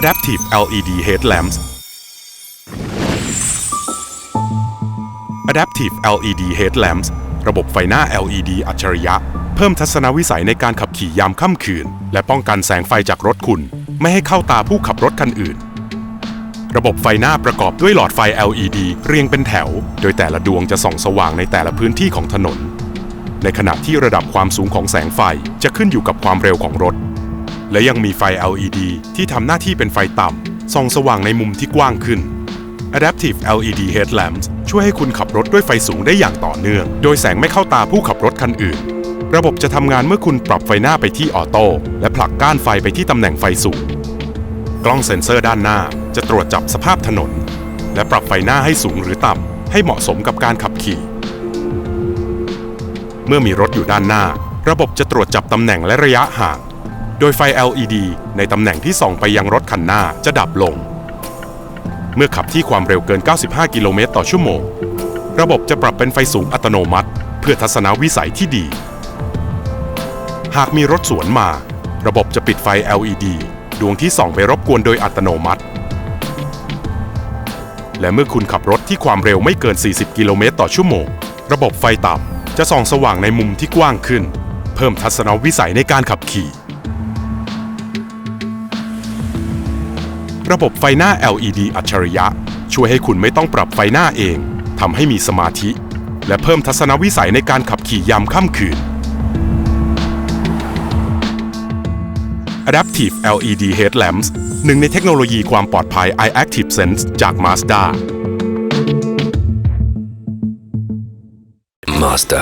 Adaptive LED Headlamps Adaptive LED Headlamps ระบบไฟหน้า LED อัจฉริยะ เพิ่มทัศนวิสัยในการขับขี่ยามค่ำคืน และป้องกันแสงไฟจากรถคุณ ไม่ให้เข้าตาผู้ขับรถคันอื่น ระบบไฟหน้าประกอบด้วยหลอดไฟ LED เรียงเป็นแถว โดยแต่ละดวงจะส่องสว่างในแต่ละพื้นที่ของถนน ในขณะที่ระดับความสูงของแสงไฟจะขึ้นอยู่กับความเร็วของรถ และยังมีไฟ LED ที่ทำหน้าที่เป็นไฟต่ำส่องสว่างในมุมที่กว้างขึ้น Adaptive LED Headlamps ช่วยให้คุณขับรถด้วยไฟสูงได้อย่างต่อเนื่อง โดยแสงไม่เข้าตาผู้ขับรถคันอื่น ระบบจะทำงานเมื่อคุณปรับไฟหน้าไปที่ออโต้และผลักก้านไฟไปที่ตำแหน่งไฟสูง กล้องเซ็นเซอร์ด้านหน้าจะตรวจจับสภาพถนน และปรับไฟหน้าให้สูงหรือต่ำให้เหมาะสมกับการขับขี่ เมื่อมีรถอยู่ด้านหน้า ระบบจะตรวจจับตำแหน่งและระยะห่าง โดยไฟ LED ในตำแหน่งที่ส่องไปยังรถคันหน้าจะดับลง เมื่อขับที่ความเร็วเกิน 95 กิโลเมตรต่อชั่วโมง ระบบจะปรับเป็นไฟสูงอัตโนมัติ เพื่อทัศนวิสัยที่ดี หากมีรถสวนมา ระบบจะปิดไฟ LED ดวงที่ส่องไปรบกวนโดยอัตโนมัติ และเมื่อคุณขับรถที่ความเร็วไม่เกิน 40 กิโลเมตรต่อชั่วโมง ระบบไฟต่ำจะส่องสว่างในมุมที่กว้างขึ้น เพิ่มทัศนวิสัยในการขับขี่ ระบบไฟหน้า LED อัจฉริยะ ช่วยให้คุณไม่ต้องปรับไฟหน้าเองทำให้มีสมาธิ และเพิ่มทัศนวิสัยในการขับขี่ยามค่ำคืน Adaptive LED Headlamps หนึ่งในเทคโนโลยีความปลอดภัย iActive Sense จาก Mazda Mazda